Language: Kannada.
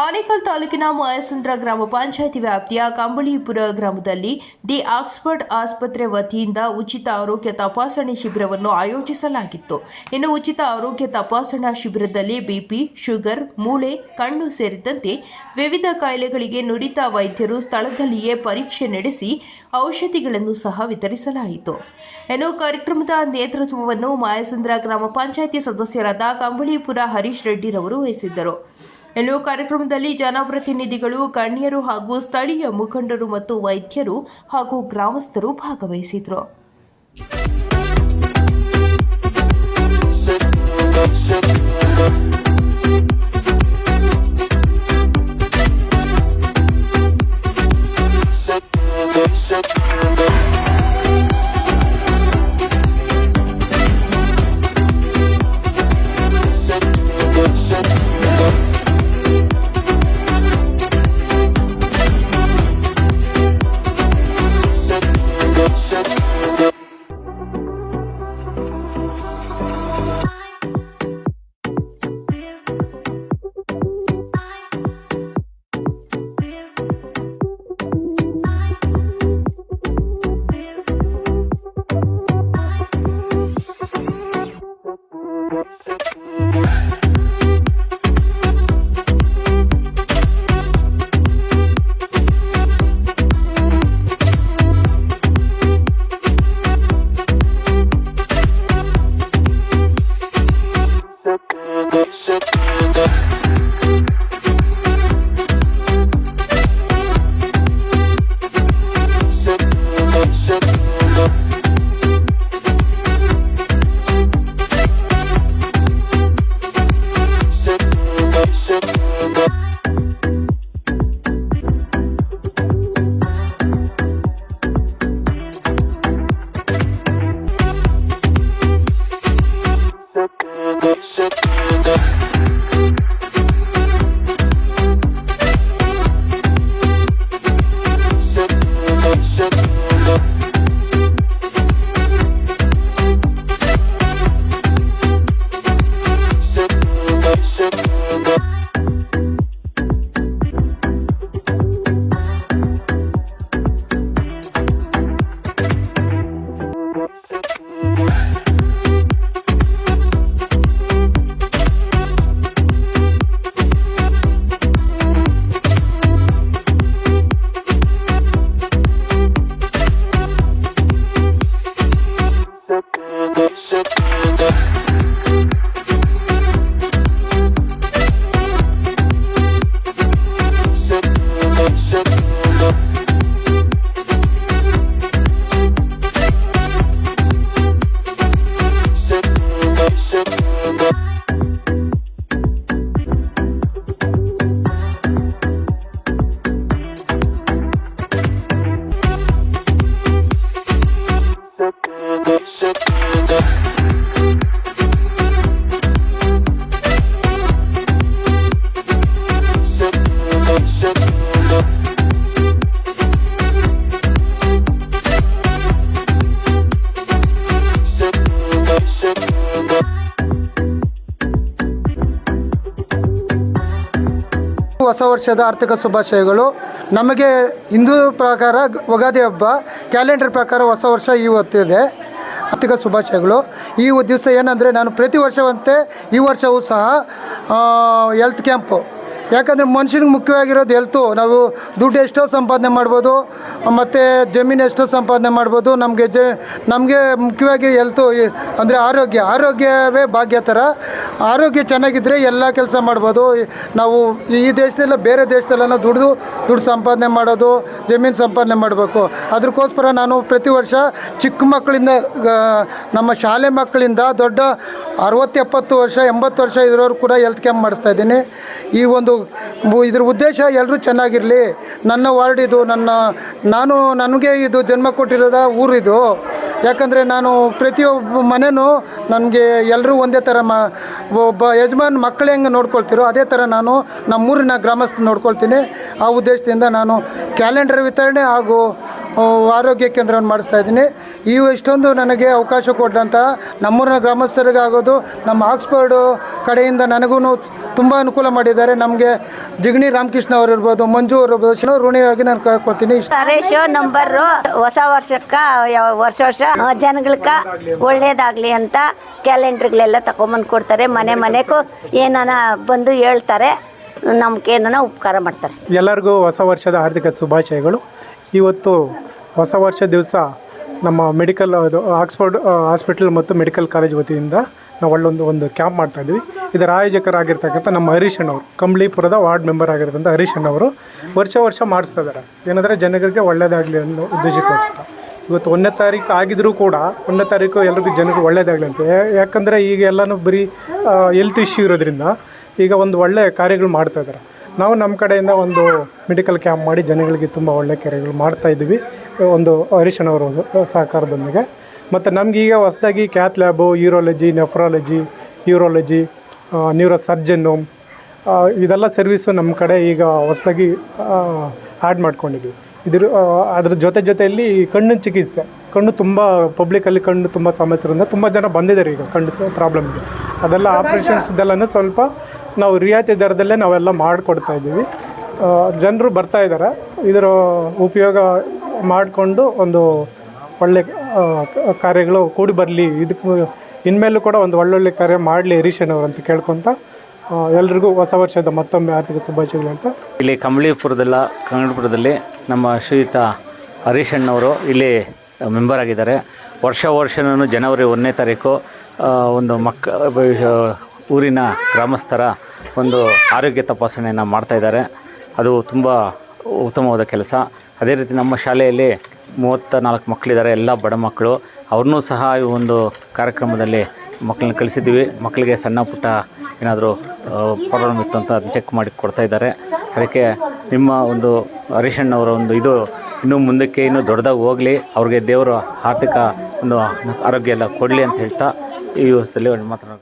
ಆನೇಕಲ್ ತಾಲೂಕಿನ ಮಾಯಸಂದ್ರ ಗ್ರಾಮ ಪಂಚಾಯಿತಿ ವ್ಯಾಪ್ತಿಯ ಕಂಬಳಿಪುರ ಗ್ರಾಮದಲ್ಲಿ ದಿ ಆಕ್ಸ್ಫರ್ಡ್ ಆಸ್ಪತ್ರೆ ವತಿಯಿಂದ ಉಚಿತ ಆರೋಗ್ಯ ತಪಾಸಣೆ ಶಿಬಿರವನ್ನು ಆಯೋಜಿಸಲಾಗಿತ್ತು. ಇನ್ನು ಉಚಿತ ಆರೋಗ್ಯ ತಪಾಸಣಾ ಶಿಬಿರದಲ್ಲಿ ಬಿಪಿ, ಶುಗರ್, ಮೂಳೆ, ಕಣ್ಣು ಸೇರಿದಂತೆ ವಿವಿಧ ಕಾಯಿಲೆಗಳಿಗೆ ನುರಿತ ವೈದ್ಯರು ಸ್ಥಳದಲ್ಲಿಯೇ ಪರೀಕ್ಷೆ ನಡೆಸಿ ಔಷಧಿಗಳನ್ನು ಸಹ ವಿತರಿಸಲಾಯಿತು. ಇನ್ನು ಕಾರ್ಯಕ್ರಮದ ನೇತೃತ್ವವನ್ನು ಮಾಯಸಂದ್ರ ಗ್ರಾಮ ಪಂಚಾಯಿತಿ ಸದಸ್ಯರಾದ ಕಂಬಳಿಪುರ ಹರೀಶ್ ರೆಡ್ಡಿರವರು ವಹಿಸಿದ್ದರು. ಇನ್ನು ಕಾರ್ಯಕ್ರಮದಲ್ಲಿ ಜನಪ್ರತಿನಿಧಿಗಳು ಗಣ್ಯರು ಹಾಗೂ ಸ್ಥಳೀಯ ಮುಖಂಡರು ಮತ್ತು ವೈದ್ಯರು ಹಾಗೂ ಗ್ರಾಮಸ್ಥರು ಭಾಗವಹಿಸಿದ್ರು. ಹೊಸ ವರ್ಷದ ಆರ್ಥಿಕ ಶುಭಾಶಯಗಳು. ನಮಗೆ ಹಿಂದೂ ಪ್ರಕಾರ ಯುಗಾದಿ ಹಬ್ಬ ಕ್ಯಾಲೆಂಡರ್ ಪ್ರಕಾರ ಹೊಸ ವರ್ಷ ಇವತ್ತಿದೆ ಆರ್ಥಿಕ ಶುಭಾಶಯಗಳು. ಈ ದಿವಸ ಏನಂದರೆ ನಾನು ಪ್ರತಿ ವರ್ಷವಂತೆ ಈ ವರ್ಷವೂ ಸಹ ಹೆಲ್ತ್ ಕ್ಯಾಂಪು ಯಾಕಂದರೆ ಮನುಷ್ಯನಿಗೆ ಮುಖ್ಯವಾಗಿರೋದು ಹೆಲ್ತು ನಾವು ದುಡ್ಡು ಎಷ್ಟೋ ಸಂಪಾದನೆ ಮಾಡ್ಬೋದು, ಮತ್ತು ಜಮೀನು ಎಷ್ಟೋ ಸಂಪಾದನೆ ಮಾಡ್ಬೋದು. ನಮಗೆ ಜ, ನಮಗೆ ಮುಖ್ಯವಾಗಿ ಹೆಲ್ತು ಅಂದರೆ ಆರೋಗ್ಯ. ಆರೋಗ್ಯವೇ ಭಾಗ್ಯ ಥರ ಆರೋಗ್ಯ ಚೆನ್ನಾಗಿದ್ದರೆ ಎಲ್ಲ ಕೆಲಸ ಮಾಡ್ಬೋದು. ನಾವು ಈ ದೇಶದಲ್ಲ ಬೇರೆ ದೇಶದಲ್ಲೆಲ್ಲ ದುಡಿದು, ದುಡ್ಡು ಸಂಪಾದನೆ ಮಾಡೋದು, ಜಮೀನು ಸಂಪಾದನೆ ಮಾಡಬೇಕು. ಅದಕ್ಕೋಸ್ಕರ ನಾನು ಪ್ರತಿ ವರ್ಷ ಚಿಕ್ಕ ಮಕ್ಕಳಿಂದ ನಮ್ಮ ಶಾಲೆ ಮಕ್ಕಳಿಂದ ದೊಡ್ಡ ಅರವತ್ತು, ಎಪ್ಪತ್ತು ವರ್ಷ, ಎಂಬತ್ತು ವರ್ಷ ಇರೋರು ಕೂಡ ಹೆಲ್ತ್ ಕ್ಯಾಂಪ್ ಮಾಡಿಸ್ತಾ ಇದ್ದೀನಿ. ಈ ಒಂದು ಇದ್ರ ಉದ್ದೇಶ ಎಲ್ಲರೂ ಚೆನ್ನಾಗಿರಲಿ. ನನ್ನ ವಾರ್ಡ್ ಇದು, ನನ್ನ, ನಾನು, ನನಗೆ ಇದು ಜನ್ಮ ಕೊಟ್ಟಿರೋದ ಇದು. ಯಾಕಂದರೆ ನಾನು ಪ್ರತಿಯೊಬ್ಬ ಮನೆಯೂ ನನಗೆ ಎಲ್ಲರೂ ಒಂದೇ ಥರ ಮ ಒಬ್ಬ ಯಜಮಾನ್ ಮಕ್ಕಳು ಹೆಂಗೆ ನೋಡ್ಕೊಳ್ತೀರೋ ಅದೇ ಥರ ನಾನು ನಮ್ಮೂರಿನ ಗ್ರಾಮಸ್ಥ ನೋಡ್ಕೊಳ್ತೀನಿ. ಆ ಉದ್ದೇಶದಿಂದ ನಾನು ಕ್ಯಾಲೆಂಡರ್ ವಿತರಣೆ ಹಾಗೂ ಆರೋಗ್ಯ ಕೇಂದ್ರವನ್ನು ಮಾಡಿಸ್ತಾ ಇದ್ದೀನಿ. ಈ ಇಷ್ಟೊಂದು ನನಗೆ ಅವಕಾಶ ಕೊಟ್ಟಂಥ ನಮ್ಮೂರಿನ ಗ್ರಾಮಸ್ಥರಿಗಾಗೋದು, ನಮ್ಮ ಆಕ್ಸ್ಫರ್ಡು ಕಡೆಯಿಂದ ನನಗೂ ತುಂಬ ಅನುಕೂಲ ಮಾಡಿದ್ದಾರೆ. ನಮಗೆ ಜಿಗಣಿ ರಾಮಕೃಷ್ಣ ಅವರು ಇರ್ಬೋದು ಮಂಜು ಅವರು ಇರ್ಬೋದು ಋಣಿಯಾಗಿ ನಾನು ಕೇಳ್ಕೊಳ್ತೀನಿ. ಇಷ್ಟ ನರೇಶ್ ನಂಬರ್ ಹೊಸ ವರ್ಷಕ್ಕ ಯಾವ- ವರ್ಷ ವರ್ಷ ಜನಗಳಕ್ಕ ಜನಗಳ್ಕ ಒಳ್ಳೇದಾಗ್ಲಿ ಅಂತ ಕ್ಯಾಲೆಂಡರ್ಗಳೆಲ್ಲ ತಗೊಂಬಂದು ಕೊಡ್ತಾರೆ. ಮನೆ ಮನೆಗೂ ಏನಾನ ಬಂದು ಹೇಳ್ತಾರೆ ನಮ್ಗೆ ಏನಾನ ಉಪಕಾರ ಮಾಡ್ತಾರೆ. ಎಲ್ಲರಿಗೂ ಹೊಸ ವರ್ಷದ ಹಾರ್ದಿಕ ಶುಭಾಶಯಗಳು. ಇವತ್ತು ಹೊಸ ವರ್ಷ ದಿವಸ ನಮ್ಮ ಮೆಡಿಕಲ್ ಅದು ಆಕ್ಸ್ಫರ್ಡ್ ಹಾಸ್ಪಿಟಲ್ ಮತ್ತು ಮೆಡಿಕಲ್ ಕಾಲೇಜ್ ವತಿಯಿಂದ ನಾವು ಅಲ್ಲೊಂದು ಒಂದು ಕ್ಯಾಂಪ್ ಮಾಡ್ತಾ ಇದ್ವಿ. ಇದರ ಆಯೋಜಕರಾಗಿರ್ತಕ್ಕಂಥ ನಮ್ಮ ಹರೀಶ್ ಅಣ್ಣವರು, ಕಂಬ್ಳಿಪುರದ ವಾರ್ಡ್ ಮೆಂಬರ್ ಆಗಿರ್ತಕ್ಕಂಥ ಹರೀಶ್ ಅಣ್ಣವರು ವರ್ಷ ವರ್ಷ ಮಾಡಿಸ್ತಾ ಇದ್ದಾರೆ. ಏನಂದರೆ ಜನಗಳಿಗೆ ಒಳ್ಳೆಯದಾಗಲಿ ಅನ್ನೋ ಉದ್ದೇಶಕ್ಕೋಸ್ಕರ. ಇವತ್ತು ಒಂದನೇ ತಾರೀಕು ಆಗಿದ್ರೂ ಕೂಡ, ಒಂದನೇ ತಾರೀಕು ಎಲ್ಲರಿಗೂ ಜನರಿಗೆ ಒಳ್ಳೆಯದಾಗಲಿ ಅಂತ. ಯಾಕಂದರೆ ಈಗ ಎಲ್ಲನೂ ಬರೀ ಹೆಲ್ತ್ ಇಶ್ಯೂ ಇರೋದ್ರಿಂದ ಈಗ ಒಂದು ಒಳ್ಳೆಯ ಕಾರ್ಯಗಳು ಮಾಡ್ತಾ ಇದ್ದಾರೆ. ನಾವು ನಮ್ಮ ಕಡೆಯಿಂದ ಒಂದು ಮೆಡಿಕಲ್ ಕ್ಯಾಂಪ್ ಮಾಡಿ ಜನಗಳಿಗೆ ತುಂಬ ಒಳ್ಳೆಯ ಕಾರ್ಯಗಳು ಮಾಡ್ತಾ ಇದ್ದೀವಿ. ಒಂದು ಹರೀಶನವರ ಸಹಕಾರದೊಂದಿಗೆ. ಮತ್ತು ನಮಗೀಗ ಹೊಸದಾಗಿ cath lab urology nephrology urology neuro surgeon ಇದೆಲ್ಲ ಸರ್ವಿಸು ನಮ್ಮ ಕಡೆ ಈಗ ಹೊಸದಾಗಿ ಆ್ಯಡ್ ಮಾಡ್ಕೊಂಡಿದ್ವಿ. ಇದ್ರ ಅದ್ರ ಜೊತೆ ಜೊತೆಯಲ್ಲಿ ಕಣ್ಣಿನ ಚಿಕಿತ್ಸೆ ಕಣ್ಣು ತುಂಬ ಪಬ್ಲಿಕಲ್ಲಿ ಕಣ್ಣು ತುಂಬ ಸಮಸ್ಯೆ ಇರೋದ್ರಿಂದ ತುಂಬ ಜನ ಬಂದಿದ್ದಾರೆ ಈಗ ಕಣ್ಣು ಪ್ರಾಬ್ಲಮ್ಗೆ ಅದೆಲ್ಲ ಆಪ್ರೇಷನ್ಸ್ ಇದೆಲ್ಲನೂ ಸ್ವಲ್ಪ ನಾವು ರಿಯಾಯಿತಿ ದರದಲ್ಲೇ ನಾವೆಲ್ಲ ಮಾಡಿಕೊಡ್ತಾ ಇದ್ದೀವಿ. ಜನರು ಬರ್ತಾ ಇದ್ದಾರೆ ಇದರ ಉಪಯೋಗ ಮಾಡಿಕೊಂಡು ಒಂದು ಒಳ್ಳೆ ಕಾರ್ಯಗಳು ಕೂಡಿ ಬರಲಿ. ಇದಕ್ಕೆ ಇನ್ಮೇಲೂ ಕೂಡ ಒಂದು ಒಳ್ಳೊಳ್ಳೆ ಕಾರ್ಯ ಮಾಡಲಿ ಹರೀಶಣ್ಣವ್ರು ಅಂತ ಕೇಳ್ಕೊತ ಎಲ್ರಿಗೂ ಹೊಸ ವರ್ಷದ ಮತ್ತೊಮ್ಮೆ ಆರ್ಥಿಕ ಶುಭಾಶಯಗಳು ಅಂತ. ಇಲ್ಲಿ ಕಂಬಳಿಪುರದಲ್ಲ ಕನ್ನಡಪುರದಲ್ಲಿ ನಮ್ಮ ಶ್ರೀಯುತ ಹರೀಶಣ್ಣವರು ಇಲ್ಲಿ ಮೆಂಬರ್ ಆಗಿದ್ದಾರೆ. ವರ್ಷ ವರ್ಷನೂ ಜನವರಿ ಒಂದನೇ ತಾರೀಕು ಒಂದು ಮಕ್ಕ ಊರಿನ ಗ್ರಾಮಸ್ಥರ ಒಂದು ಆರೋಗ್ಯ ತಪಾಸಣೆಯನ್ನು ಮಾಡ್ತಾಯಿದ್ದಾರೆ ಅದು ತುಂಬ ಉತ್ತಮವಾದ ಕೆಲಸ. ಅದೇ ರೀತಿ ನಮ್ಮ ಶಾಲೆಯಲ್ಲಿ ಮೂವತ್ತ ನಾಲ್ಕು ಮಕ್ಕಳಿದ್ದಾರೆ, ಎಲ್ಲ ಬಡ ಮಕ್ಕಳು. ಅವ್ರನ್ನೂ ಸಹ ಈ ಒಂದು ಕಾರ್ಯಕ್ರಮದಲ್ಲಿ ಮಕ್ಕಳನ್ನ ಕಳಿಸಿದ್ದೀವಿ. ಮಕ್ಕಳಿಗೆ ಸಣ್ಣ ಪುಟ್ಟ ಏನಾದರೂ ಪ್ರಾಬ್ಲಮ್ ಇತ್ತು ಅಂತ ಚೆಕ್ ಮಾಡಿ ಕೊಡ್ತಾ ಇದ್ದಾರೆ. ಅದಕ್ಕೆ ನಿಮ್ಮ ಒಂದು ಹರೀಶಣ್ಣವರ ಒಂದು ಇದು ಇನ್ನೂ ಮುಂದಕ್ಕೆ ಇನ್ನೂ ದೊಡ್ಡದಾಗಿ ಹೋಗಲಿ. ಅವ್ರಿಗೆ ದೇವರು ಆರ್ಥಿಕ ಒಂದು ಆರೋಗ್ಯ ಎಲ್ಲ ಕೊಡಲಿ ಅಂತ ಹೇಳ್ತಾ ಈ ವ್ಯವಸ್ಥೆಯಲ್ಲಿ ಮಾತನಾಡ